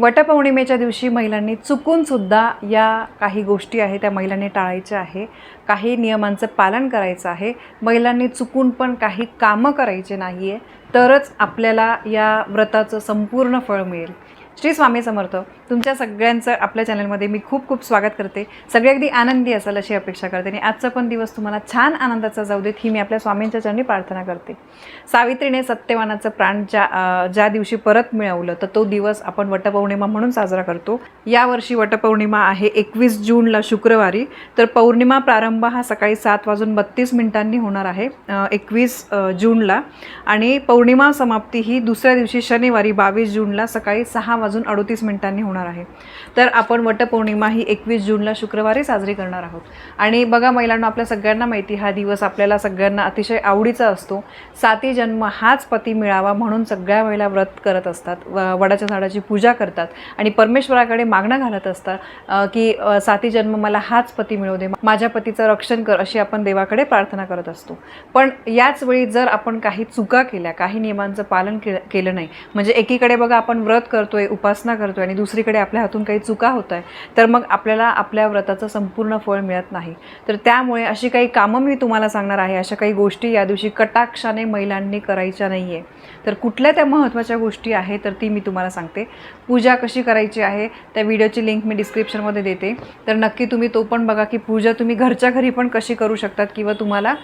वटपौर्णिमेच्या दिवशी महिलांनी चुकूनसुद्धा या काही गोष्टी आहे त्या महिलांनी टाळायच्या आहे. काही नियमांचं पालन करायचं आहे. महिलांनी चुकून पण काही कामं करायचे नाही आहे तरच आपल्याला या व्रताचं संपूर्ण फळ मिळेल. श्री स्वामी समर्थ तुमच्या सगळ्यांचं आपल्या चॅनलमध्ये मी खूप खूप स्वागत करते. सगळे अगदी आनंदी असाल अशी अपेक्षा करते आणि आजचा पण दिवस तुम्हाला छान आनंदाचा जाऊ देत ही मी आपल्या स्वामींच्या चरणी प्रार्थना करते. सावित्रीने सत्यवानाचं प्राण ज्या ज्या दिवशी परत मिळवलं तर तो दिवस आपण वटपौर्णिमा म्हणून साजरा करतो. यावर्षी वटपौर्णिमा आहे एकवीस जूनला शुक्रवारी तर पौर्णिमा प्रारंभ हा सकाळी सात वाजून बत्तीस मिनिटांनी होणार आहे एकवीस जूनला. आणि पौर्णिमा समाप्ती ही दुसऱ्या दिवशी शनिवारी बावीस जूनला सकाळी सहा वाजून अडोतीस मिनिटांनी होणार आहे. तर आपण वटपौर्णिमा ही एकवीस जूनला शुक्रवारी साजरी करणार आहोत. आणि बघा महिलांना आपल्या सगळ्यांना माहिती हा दिवस आपल्याला सगळ्यांना अतिशय आवडीचा असतो. साती जन्म हाच पती मिळावा म्हणून सगळ्या महिला व्रत करत असतात. व- वडाच्या झाडाची पूजा करतात. आणि परमेश्वराकडे मागणं घालत असतात की साती जन्म मला हाच पती मिळू दे. माझ्या पतीचं रक्षण कर अशी आपण देवाकडे प्रार्थना करत असतो. पण याच वेळी जर आपण काही चुका केल्या काही नियमांचं पालन केलं केलं नाही म्हणजे एकीकडे बघा आपण व्रत करतोय उपासना करतोय आणि दुसरीकडे आपल्या हातून काही चुका होत आहे तर मग आपल्याला आपल्या व्रताचं संपूर्ण फळ मिळत नाही. तर त्यामुळे अशी काही कामं मी तुम्हाला सांगणार आहे. अशा काही गोष्टी या दिवशी कटाक्षाने महिलांनी करायच्या नाही आहे तर कुठल्या त्या महत्त्वाच्या गोष्टी आहे तर ती मी तुम्हाला सांगते. पूजा कशी करायची आहे त्या व्हिडिओची लिंक मी डिस्क्रिप्शनमध्ये देते. तर नक्की तुम्ही तो पण बघा की पूजा तुम्ही घरच्या घरी पण कशी करू शकतात किंवा तुम्हाला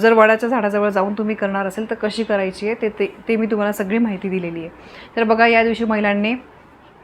जर वडाच्या झाडाजवळ जाऊन तुम्ही करणार असेल तर कशी करायची आहे ते ते ते मी तुम्हाला सगळी माहिती दिलेली आहे. तर बघा या दिवशी महिलांनी अ,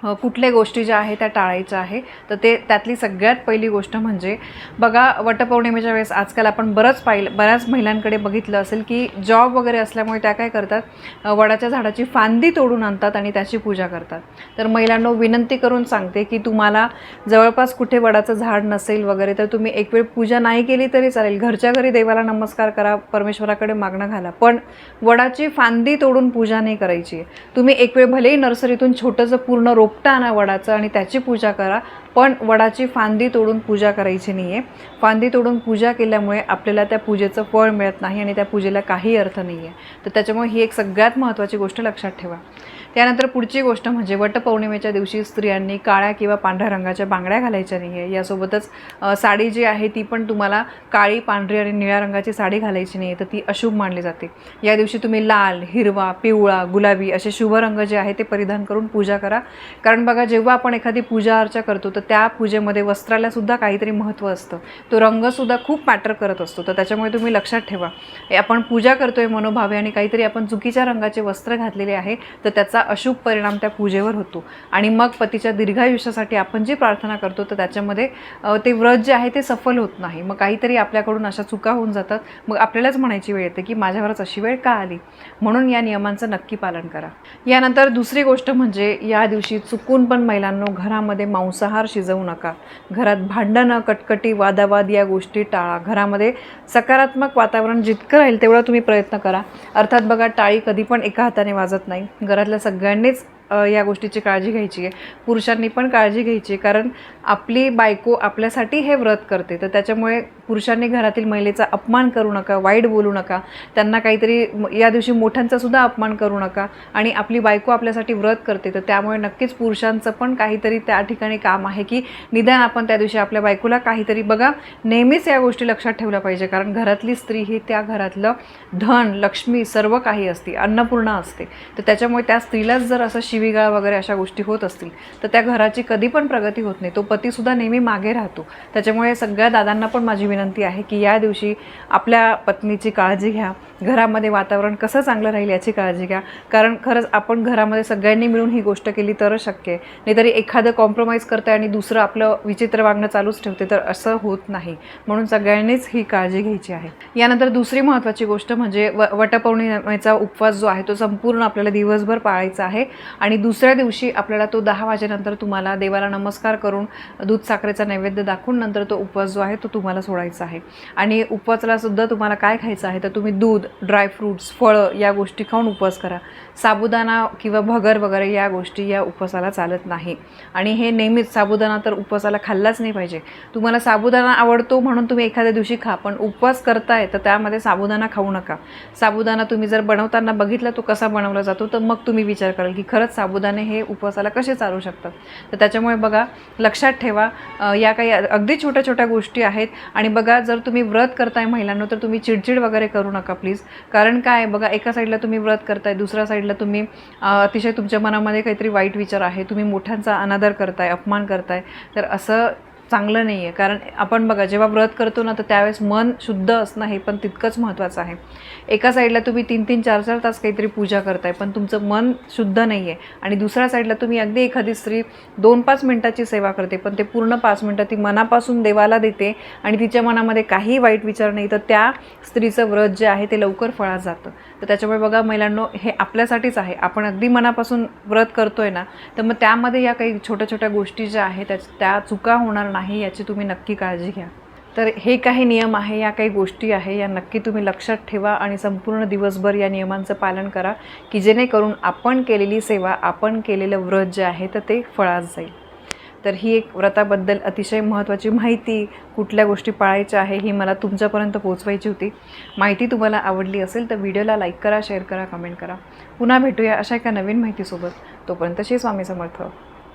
कुठल्या गोष्टी ज्या आहेत त्या टाळायच्या आहे. तर ते त्यातली सगळ्यात पहिली गोष्ट म्हणजे बघा वटपौर्णिमेच्या वेळेस आजकाल आपण बरंच पाहिलं बऱ्याच महिलांकडे बघितलं असेल की जॉब वगैरे असल्यामुळे त्या काय करतात? वडाच्या झाडाची फांदी तोडून आणतात आणि त्याची पूजा करतात. तर महिलांना विनंती करून सांगते की तुम्हाला जवळपास कुठे वडाचं झाड नसेल वगैरे तर तुम्ही एक वेळ पूजा नाही केली तरी चालेल. घरच्या घरी देवाला नमस्कार करा परमेश्वराकडे मागणं घाला. पण वडाची फांदी तोडून पूजा नाही करायची. आहे. तुम्ही एक वेळ भलेही नर्सरीतून छोटंसं पूर्ण रोप रोपटं आणा वडाचं आणि त्याची पूजा करा. पण वडाची फांदी तोडून पूजा करायची नाही आहे फांदी तोडून पूजा केल्यामुळे आपल्याला त्या पूजेचं फळ मिळत नाही आणि त्या पूजेला काही अर्थ नाही आहे तर त्याच्यामुळे ही एक सगळ्यात महत्त्वाची गोष्ट लक्षात ठेवा. त्यानंतर पुढची गोष्ट म्हणजे वटपौर्णिमेच्या दिवशी स्त्रियांनी काळ्या किंवा पांढऱ्या रंगाच्या बांगड्या घालायच्या नाही आहे यासोबतच साडी जी आहे ती पण तुम्हाला काळी पांढरी आणि निळ्या रंगाची साडी घालायची नाही आहे तर ती अशुभ मानली जाते. या दिवशी तुम्ही लाल हिरवा पिवळा गुलाबी असे शुभ रंग जे आहे ते परिधान करून पूजा करा. कारण बघा जेव्हा आपण एखादी पूजा अर्चा करतो तर त्या पूजेमध्ये वस्त्रालासुद्धा काहीतरी महत्त्व असतं. तो रंगसुद्धा खूप मॅटर करत असतो. तर त्याच्यामुळे तुम्ही लक्षात ठेवा. आपण पूजा करतोय मनोभावे आणि काहीतरी आपण चुकीच्या रंगाचे वस्त्र घातलेले आहे तर त्याचा अशुभ परिणाम त्या पूजेवर होतो. आणि मग पतीच्या दीर्घायुष्यासाठी आपण जी प्रार्थना करतो तर त्याच्यामध्ये ते व्रत जे आहे ते सफल होत नाही. मग काहीतरी आपल्याकडून अशा चुका होऊन जातात. मग आपल्यालाच म्हणायची वेळ येते की माझ्यावरच अशी वेळ का आली? म्हणून या नियमांचं नक्की पालन करा. यानंतर दुसरी गोष्ट म्हणजे या दिवशी चुकून पण महिलांनो घरामध्ये मांसाहार शिजवू नका. घरात भांडणं कटकटी वादावाद या गोष्टी टाळा. घरामध्ये सकारात्मक वातावरण जितकं राहील तेवढा तुम्ही प्रयत्न करा. अर्थात बघा टाळी कधी पण एका हाताने वाजत नाही. घरातल्या सगळ्यांनीच अ, या गोष्टीची काळजी घ्यायची आहे. पुरुषांनी पण काळजी घ्यायची आहे. कारण आपली बायको आपल्यासाठी हे व्रत करते. तर त्याच्यामुळे पुरुषांनी घरातील महिलेचा अपमान करू नका वाईट बोलू नका. त्यांना काहीतरी या दिवशी मोठ्यांचा सुद्धा अपमान करू नका. आणि आपली बायको आपल्यासाठी व्रत करते. तर त्यामुळे नक्कीच पुरुषांचं पण काहीतरी त्या ठिकाणी काम आहे की निदान आपण त्या दिवशी आपल्या बायकोला काहीतरी बघा नेहमीच या गोष्टी लक्षात ठेवल्या पाहिजे. कारण घरातली स्त्री ही त्या घरातलं धन लक्ष्मी सर्व काही असते. अन्नपूर्णा असते. तर त्याच्यामुळे त्या स्त्रीलाच जर असं शिवीगाळ वगैरे अशा गोष्टी होत असतील तर त्या घराची कधी पण प्रगती होत नाही. तो पतीसुद्धा नेहमी मागे राहतो. त्याच्यामुळे सगळ्या दादांना पण माझी विनंती आहे की या दिवशी आपल्या पत्नीची काळजी घ्या. घरामध्ये वातावरण कसं चांगलं राहील याची काळजी घ्या. कारण खरंच आपण घरामध्ये सगळ्यांनी मिळून ही गोष्ट केली तरच शक्य आहे. नाहीतरी एखादं कॉम्प्रोमाइज करतं आणि दुसरं आपलं विचित्र वागणं चालूच ठेवते तर असं होत नाही. म्हणून सगळ्यांनीच ही काळजी घ्यायची आहे. यानंतर दुसरी महत्त्वाची गोष्ट म्हणजे व वटपौर्णिमेचा उपवास जो आहे तो संपूर्ण आपल्याला दिवसभर पाळायचा आहे. आणि आणि दुसऱ्या दिवशी आपल्याला तो दहा वाजेनंतर तुम्हाला देवाला नमस्कार करून दूध साखरेचा नैवेद्य दाखवून नंतर तो उपवास जो आहे तो तुम्हाला सोडायचा आहे. आणि उपवासालासुद्धा तुम्हाला काय खायचं आहे तर तुम्ही दूध ड्रायफ्रूट्स फळं या गोष्टी खाऊन उपवास करा. साबुदाणा किंवा भगर वगैरे या गोष्टी या उपवासाला चालत नाही. आणि हे नेहमीच साबुदाणा तर उपवासाला खाल्लाच नाही पाहिजे. तुम्हाला साबुदाणा आवडतो म्हणून तुम्ही एखाद्या दिवशी खा पण उपवास करताय तर त्यामध्ये साबुदाणा खाऊ नका. साबुदाणा तुम्ही जर बनवताना बघितला तो कसा बनवला जातो तर मग तुम्ही विचार कराल की खरंच साबुदाणे हे उपवासाला कसे चालू शकतात? तर त्याच्यामुळे बघा लक्षात ठेवा या काही अगदी छोट्या छोट्या गोष्टी आहेत. आणि बघा जर तुम्ही व्रत करताय महिलांनो तर तुम्ही चिडचिड वगैरे करू नका प्लीज कारण काय बघा एका साईडला तुम्ही व्रत करताय दुसऱ्या साईडला तुम्ही अतिशय तुमच्या मनामध्ये काहीतरी वाईट विचार आहे. तुम्ही मोठ्यांचा अनादर करताय अपमान करताय. तर असं चांगलं नाही आहे कारण आपण बघा जेव्हा व्रत करतो ना तर त्यावेळेस मन शुद्ध असणं हे पण तितकंच महत्त्वाचं आहे. एका साईडला तुम्ही तीन तीन चार चार तास काहीतरी पूजा करताय पण तुमचं मन शुद्ध नाही आहे आणि दुसऱ्या साईडला तुम्ही अगदी एखादी स्त्री दोन पाच मिनटाची सेवा करते पण ते पूर्ण पाच मिनटं ती मनापासून देवाला देते आणि तिच्या मनामध्ये काही वाईट विचार नाही तर त्या स्त्रीचं व्रत जे आहे ते लवकर फळात जातं. तर त्याच्यामुळे बघा महिलांनो हे आपल्यासाठीच आहे. आपण अगदी मनापासून व्रत करतोय ना तर मग त्यामध्ये या काही छोट्या छोट्या गोष्टी ज्या आहेत त्या त्या चुका होणार नाही याची तुम्ही नक्की काळजी घ्या. तर हे काही नियम आहे या काही गोष्टी आहे या नक्की तुम्ही लक्षात ठेवा आणि संपूर्ण दिवसभर या नियमांचं पालन करा की जेणेकरून आपण केलेली सेवा आपण केलेलं व्रत जे आहे तर ते फळात जाईल. तर ही एक व्रताबद्दल अतिशय महत्त्वाची माहिती कुठल्या गोष्टी पाळायच्या आहे ही मला तुमच्यापर्यंत पोहोचवायची होती. माहिती तुम्हाला आवडली असेल तर व्हिडिओला लाईक करा शेअर करा कमेंट करा. पुन्हा भेटूया अशा एका नवीन माहितीसोबत. तोपर्यंत श्री स्वामी समर्थ.